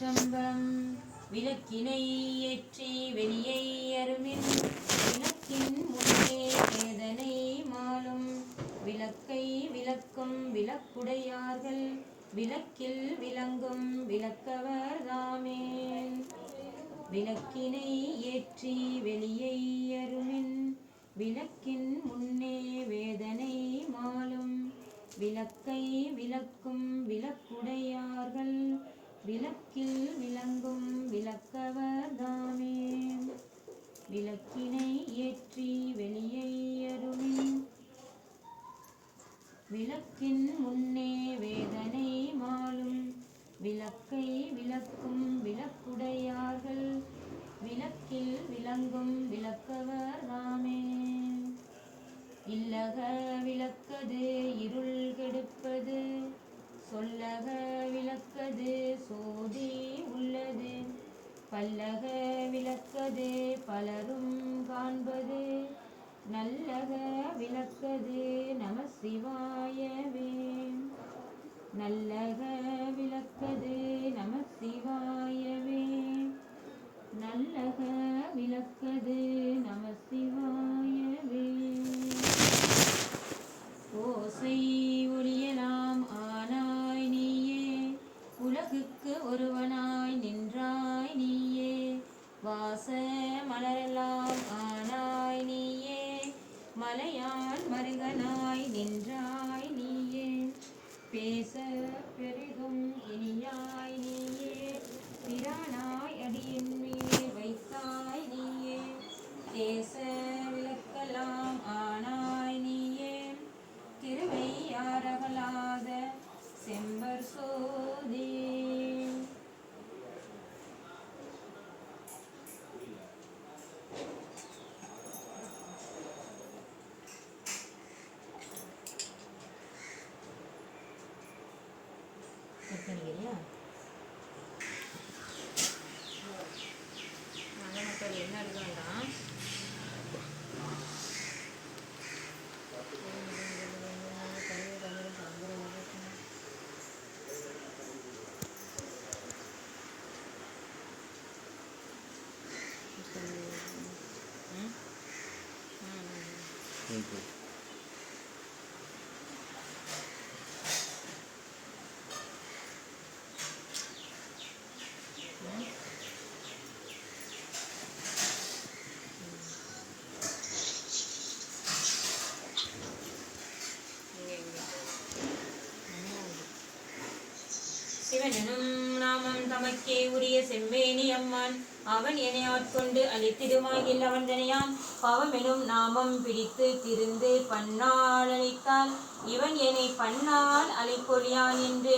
திருச்சிற்றம்பலம் விளக்கினை ஏற்றி வெளியை அருமின் விளக்கின் முன்னே வேதனை மாலும். விளக்கை விளக்கும் விளக்குடையார்கள் விளக்கில் விளங்கும் விளக்கவர் தாமே விளக்கினை ஏற்றி வெளியை அருமின் விளக்கின் முன்னே வேதனை மாலும். விளக்கை விளக்கும் விளக்குடையார்கள் விளக்கில் விளங்கும் விளக்கவர்தாமே விளக்கினை ஏற்றி வெளியை அருமின் விளக்கின் முன்னே சிவாயவே நல்லக விளக்கது சிவனும் நாமம் தமக்கே உரிய செம்மேனி அம்மான். அவன் என்னை ஆட்கொண்டு அழித்திடுமாகில் அவன் தனியான் பாவமெனும் நாமம் பிடித்து திருந்து பன்னாள் அழைத்தால் இவன் என்னை பண்ணால் அழைப்பொழியான் என்று.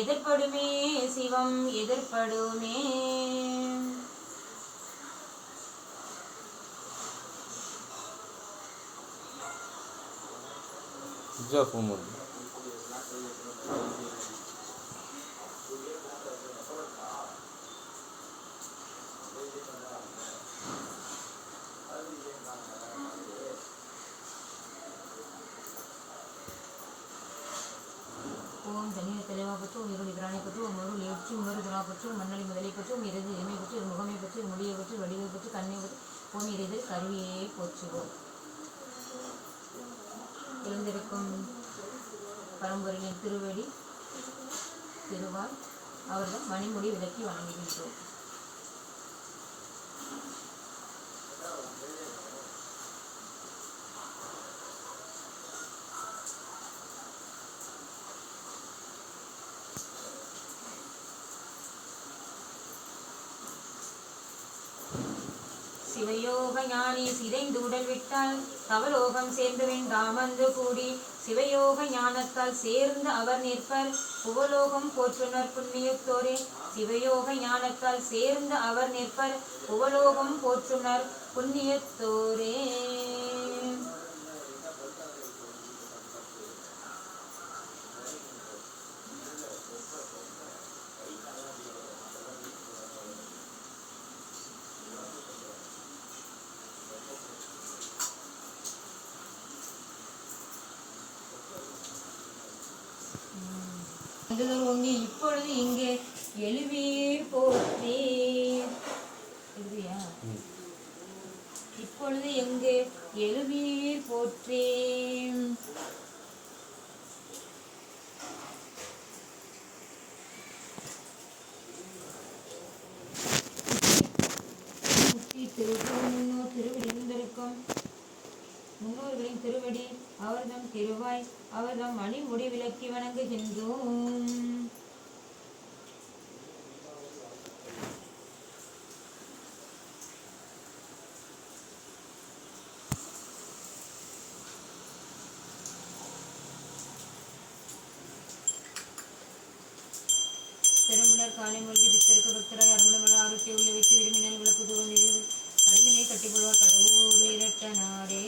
எதிர்ப்படுமே சிவம் எதிர்ப்படுமே. சுவிட்ச் ஆஃப் பற்றும் இருளி பிராணி பற்றும் மருள் எழுச்சி உணர்வு துணா பற்றும் மண்ணளி முதலை பற்றும் இறுதி எண்ணெய் பற்றி முகமை பற்றி முடியை பற்றி வடிவை பற்றி கண்ணை பற்றி ஓம் இறுதி கருவியே போற்றுவோம். எழுந்திருக்கும் பரம்பொருளின் திருவடி திருவார் அவர்கள் மணிமுடி விலக்கி வணங்குகின்றோம். சிவயோக ஞானி சிதைந்து உடல் விட்டால் தவலோகம் சேர்ந்து வேண்டாமந்து கூடி சிவயோக ஞானத்தால் சேர்ந்து அவர் நிற்பர். புவலோகம் போற்றுனர் புண்ணியத்தோரே சிவயோக ஞானத்தால் சேர்ந்து அவர் நிற்பர். புவலோகம் போற்றுனர் புண்ணியத்தோரே வந்ததொரு இப்பொழுது இங்கே எழுவியே போ அவர்களின் திருவடி அவர்தம் திருவாய் அவர்தம் மணிமுடி விலக்கி வணங்குகின்றோம். பெருமுலர் காலை மூழ்கி பித்தருக்கு பக்தராக அருமுலமர ஆரோக்கிய உள்ள வைத்து விரும்பினால் விளக்கு தூரம் கரும்பினை கட்டிக்கொள்வார் கடவுர் இரட்ட நாடே.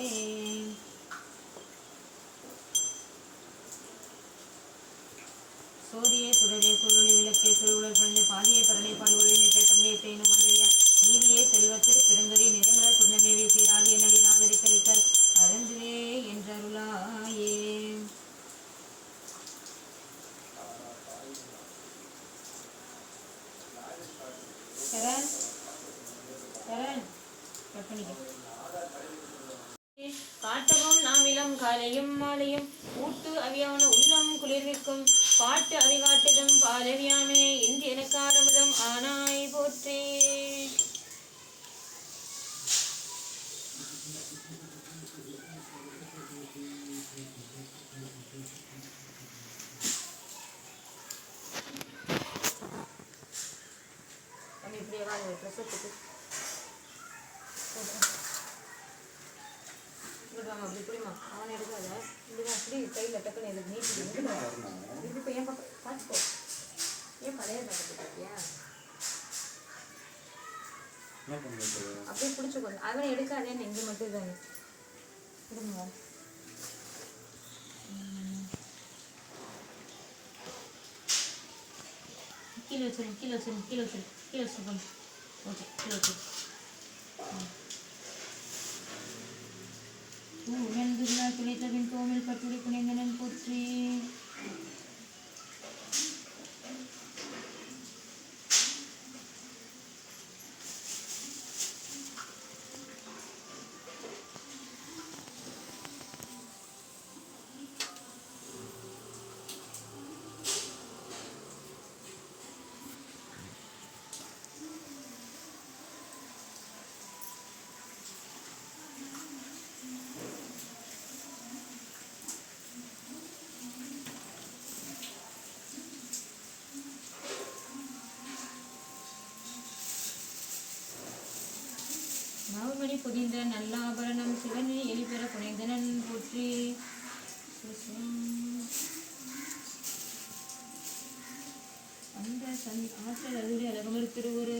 சோதியே சுடரே சுருளி விளக்கே சுருளர் பணிந்து பாதியே பரனை பாடுகொழினை பேட்டம் கேட்டேனும் அல்லையா நீதியே செல்வத்தில் பிறந்தொரி நிறமலர் புண்ணமேவி சீராகிய நடினாதரித்தளித்தல் அருந்துவே என்றருளாயே கரண் கரண் கட் பண்ணிக்க காட்டவும் நாமிலம் காலையும் மாலையும் ஊட்டு அவியான உள்ளம் குளிர்விக்கும் பாட்டு அவி காட்டுதும் பாலவியாமே இன்று எனக்கு ஆரம்பதம் ஆனாய் போற்றே நம்ம இப்படியே வாங்க பிரசத்துக்கு இப்படிமா அப்படி இப்படிமா அவன் எடுக்காத இப்படிமா அப்படி கையில் டக்குன்னு எனக்கு நீட்டி இது இப்போ ஏன் பக்கம் பார்த்துக்கோ ஏன் பழைய பக்கத்து பார்த்தியா அப்படியே பிடிச்சிக்கோ அவன் எடுக்காதேன்னு இங்கே மட்டும் தானே இருங்க கீழே வச்சிருங்க கீழே வச்சிருங்க கீழே வச்சிருங்க கீழே வச்சிருங்க ஓகே கீழே வச்சிருங்க வெந்துள்ளா துளைத்தவின் தோமில் பட்டுடி புனைந்தனன் போற்றி நவமணி புதிந்த நல்லாபரணம் சிவனி எலிபெற புனைந்தனன் போற்றி அந்த சன் ஆற்றல் அதுடைய அழகமர் திருவரு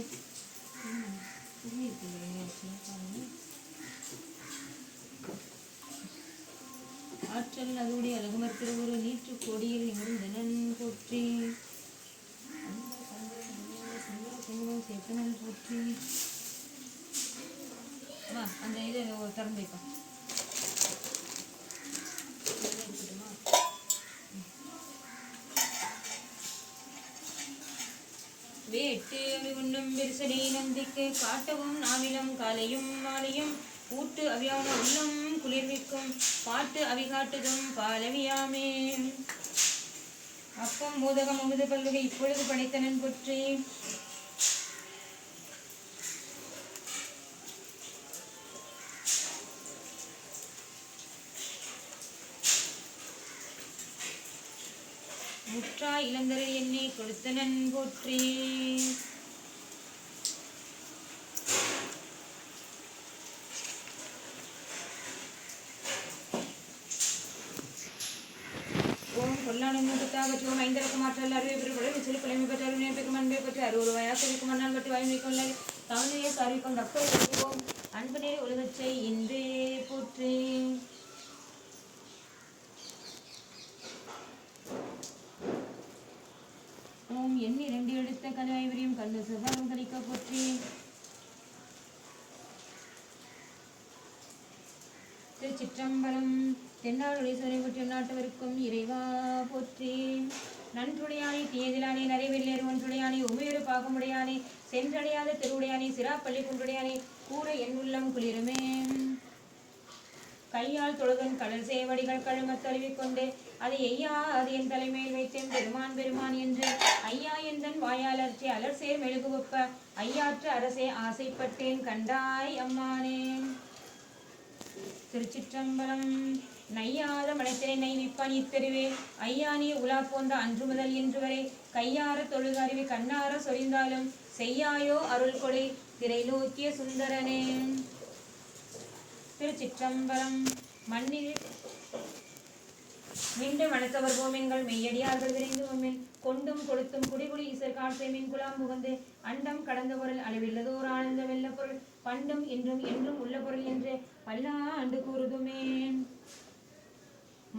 ஆற்றல் அதுடைய அழகுமர் திருவரு நீற்று கொடியில் இருந்தனன் போற்றி அந்த போற்றி அம்மா அந்த இதை ஒரு திறந்து வைப்பா. வேட்டு உண்ணும் விரிசடி நந்திக்கு காட்டவும் நாவிலும் காலையும் மாலையும் ஊட்டு அவியான உள்ளம் குளிர்விக்கும் பாட்டு அவிகாட்டுதும் பாலவியாமே. அப்பம் மோதகம் அமுது பல்லுகை இப்பொழுது படைத்தனன் பொற்றி முற்றா இளந்தரில் என்னை கொடுத்த போற்றி கொல்லானும் மாற்றல் அறிவை சிறு பிள்ளைமை பெற்ற அன்பை பெற்று அறுபது இருக்கும் மண்ணால் பற்றி வாய்மைக்கும் தமிழையே சாரிக்கும் டாக்டர் ஓம் அன்பனே உலகச்சை இன்றே போற்றி ஓம் எண்ணி ரெண்டு எடுத்த கனவை விரியும் கண்ணு சுகாரம் கழிக்க போற்றி. திருச்சிற்றம்பலம் தென்னாடுடைய சோலை போற்றி நாட்டவருக்கும் இறைவா போற்றி. நன்றுடையானே தீயதிலானே நரைவெள்ளேறு ஒன்றுடையானே உமையொரு பாகமுடையானே சென்றடையாத திருவுடையானே சிராப்பள்ளி குன்றுடையானே கூற என் உள்ளம் குளிருமே. கையால் தொழுகன் கடல் சேவடிகள் கழுமத் தழுவிக்கொண்டு அதை ஐயா அது என் தலைமையில் வைத்தேன் பெருமான் பெருமான் என்று. ஐயா எந்தன் வாயாலற்றி அலர்சேர் மெழுகுவப்ப ஐயாற்று அரசே ஆசைப்பட்டேன் கண்டாய் அம்மானே. திருச்சிற்றம்பலம் நையாத மனத்தினை நைவிப்பான் இத்தெருவே. ஐயா நீ உலா போன்ற அன்று முதல் இன்று வரை. கையார தொழுக அறிவி கண்ணார சொரிந்தாலும் செய்யாயோ அருள் கொடை. திரை நோக்கிய சுந்தரனே. திருச்சிற்றம்பலம் மண்ணில் மீண்டும் வணக்கவர் போமென்கள் மெய்யடியார்கள் விரைந்து உம்மின் கொண்டும் கொளுத்தும் குடிகுடி இசர் காட்சேமின் குலாம் புகந்து அண்டம் கடந்த பொருள் அளவில்லதோர் ஆனந்த வெல்ல பொருள். பண்டும் இன்றும் என்றும் உள்ள பொருள் என்று பல்லாண்டு கூறுதுமே.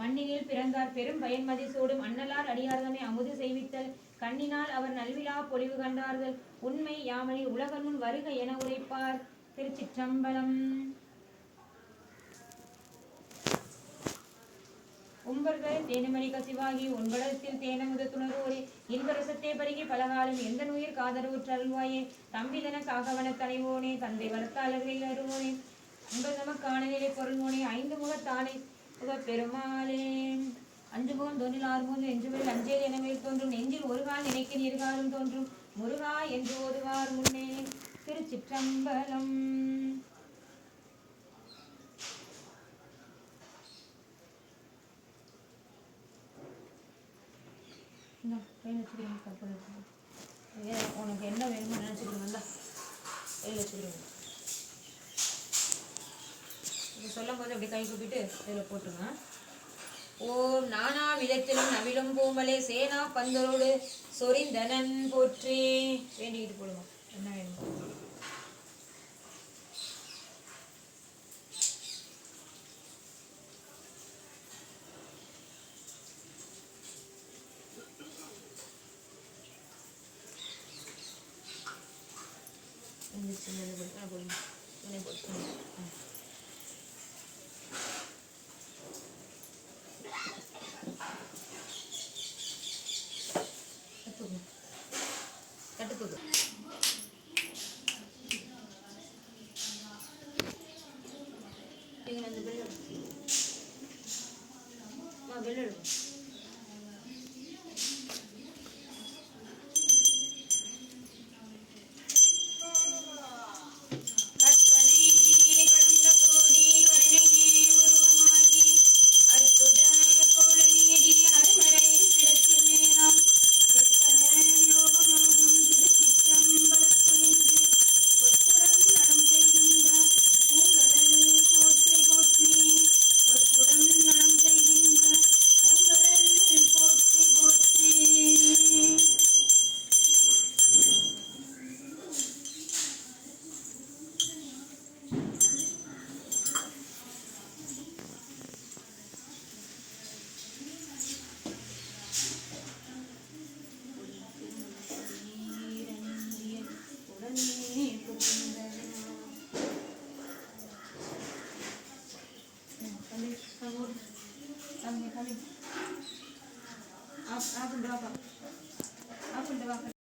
மண்ணினில் பிறந்தார் பெரும் பயன்மதி சூடும் அன்னலார் அடியார்தமே அமுது செய்வித்தல். கண்ணினால் அவர் நல்விழா பொலிவு கண்டார்கள். உண்மை யாமனி உலகமுன் வருக என உரைப்பார் திருச்சிற்றம்பலம். உம்பர்கள் தேனமணி கசிவாகி உன்படத்தில் தேனமுத துணர்வோரே இன்பரசத்தே பருகி பலகாலம் எந்த நுயிர் காதரவுற்றருள்வாயே தம்பிதன காகவன தலைவோனே தந்தை வளர்த்தாளர்களில் அருவோனே உங்கள் நமக்கான நிலை பொருள்வோனே ஐந்து முகத்தானை முக பெருமாளே அஞ்சு முகம் தொன்னில் ஆறு முகம் என்று அஞ்சேல் எனவே தோன்றும் நெஞ்சில் ஒரு கால் நினைக்க நீர்காலும் தோன்றும் முருகா என்று ஒருவார் முன்னே. திருச்சிற்றம்பலம் இந்தா, கையில் வச்சுக்கிறேன். உனக்கு என்ன வேணுமோ நினச்சிக்கிறேன் இந்தா கையில் வச்சுக்கிறேன் இது சொல்லும் போது அப்படி கை கூப்பிட்டு இதில் போட்டுருங்க ஓம் நானா விதத்திலும் நவிலும் பூமலை சேனா பந்தரோடு சொரிந்தனன் போற்றி. வேண்டிக்கிட்டு போடுங்க. என்ன வேணுமோ?